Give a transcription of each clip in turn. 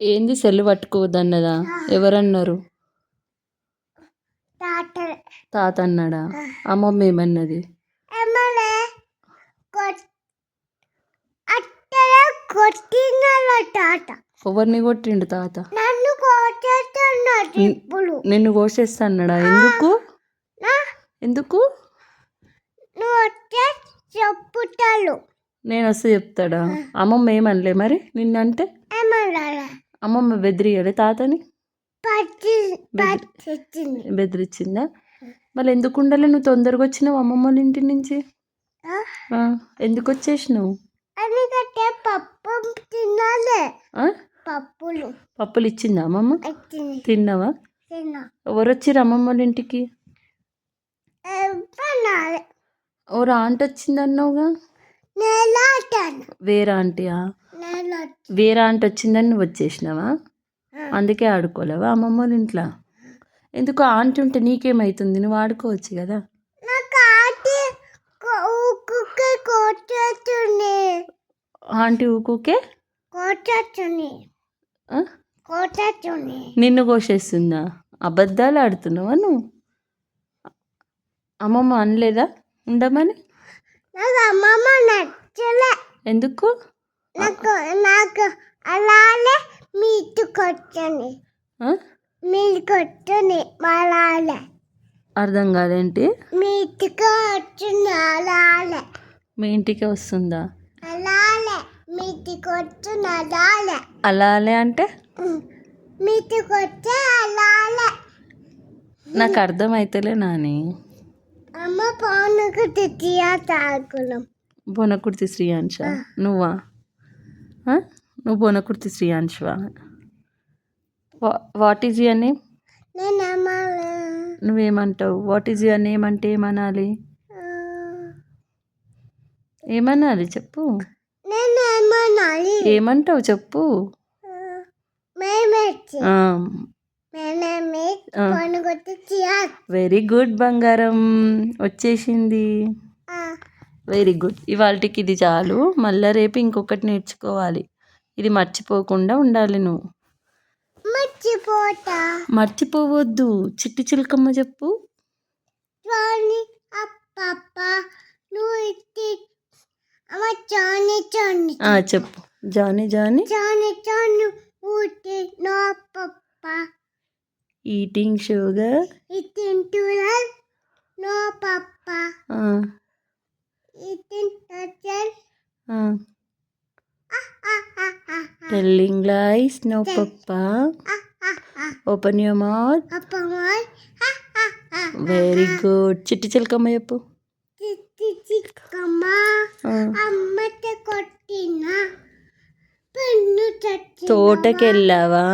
ఏంది సెల్ పట్టుకోవద్దన్నదా? ఎవరన్నారు? తాత. అన్నాడా అమ్మమ్మ ఏమన్నది? ఎవరిని కొట్టిండు తాత? నన్ను కోసేస్తా అన్నాడా ఎందుకు? ఎందుకు? చెప్పుతాలు నేను వస్తే చెప్తాడా? అమ్మమ్మ ఏమనలే మరి? నిన్నంటే? అమ్మమ్మ బెదిరియాడే తాతని? బెదిరించిందా మళ్ళీ ఎందుకు ఉండాలి? నువ్వు తొందరగా వచ్చినావు అమ్మమ్మ వాళ్ళ ఇంటి నుంచి. ఎందుకు వచ్చేసినావు? పప్పులు. పప్పులు ఇచ్చిందా అమ్మమ్మ? తిన్నావా? తిన్నా. ఎవరు వచ్చిర్రు అమ్మమ్మ వాళ్ళ ఇంటికి ఇవ్వనాలి ఎవరు ఆంటీ వచ్చింది అన్నావుగా నేలాటాను వేరే ఆంటీయా? వేరే ఆంటీ వచ్చిందని నువ్వు వచ్చేసినావా? అందుకే ఆడుకోలేవా అమ్మమ్మ వాళ్ళ ఇంట్లో? ఎందుకు ఆంటీ ఉంటే నీకేమవుతుంది నువ్వు ఆడుకోవచ్చు కదా? ఆటి ఊకుకే నిన్ను కోసేస్తుందా? అబద్ధాలు ఆడుతున్నావా నువ్వు? అమ్మమ్మ అనలేదా? ఉండమని? అమ్మమ్మ ఎందుకు? నాకు నాకు అలానే మీటు కొట్టండి ఆ? మీరు కొట్టండి అలాలే అర్థం కాదేంటి? మీటుగా వచ్చింది అలాలే మీ ఇంటికి వస్తుందా? అలాలే మీటి కొట్టుని అలాలే అలాలే అంటే? మీటి కొట్టే అలాలే నాకు అర్థం అయితేలే నాని. అమ్మ పౌనకు తిట్టియా తాగులం బొనకుర్తి శ్రీయాంశ. నువ్వా? నువ్వు బొనకుర్తి శ్రీయాంశవా? వాట్ ఈజ్ యువర్ నేమ్ నువ్వేమంటావు? వాట్ ఈజ్ యువర్ నేమ్ అంటే ఏమనాలి? ఏమనాలి చెప్పు. ఏమంటావు చెప్పు. వెరీ గుడ్ బంగారం. వచ్చేసింది. వెరీ గుడ్ ఇవాళకి ఇది చాలు. మళ్ళీ రేపు ఇంకొకటి నేర్చుకోవాలి. ఇది మర్చిపోకుండా ఉండాలి నువ్వు. మర్చిపోతా. మర్చిపోవద్దు. చిట్టి చిలకమ్మ చెప్పు. చెప్పు. Johnny Johnny. Johnny Johnny Ooty no papa eating sugar telling lies no papa open your mouth అప్పమాల్ very good చిట్టి చిలకమ్మ చెప్పు చిట్టి చిక్కమ్మ కొట్టిన పన్ను తోటకెళ్ళావా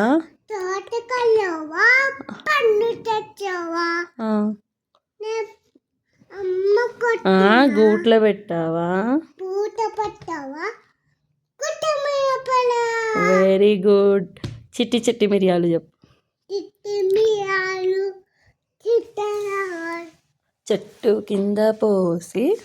పన్ను అమ్మ కొట్టిన గూట్లో పెట్టావా పూట పట్టావా వెరీ గుడ్ చిట్టి చిట్టి మిరియాలు చెప్పు. చిట్టి కింద పోసి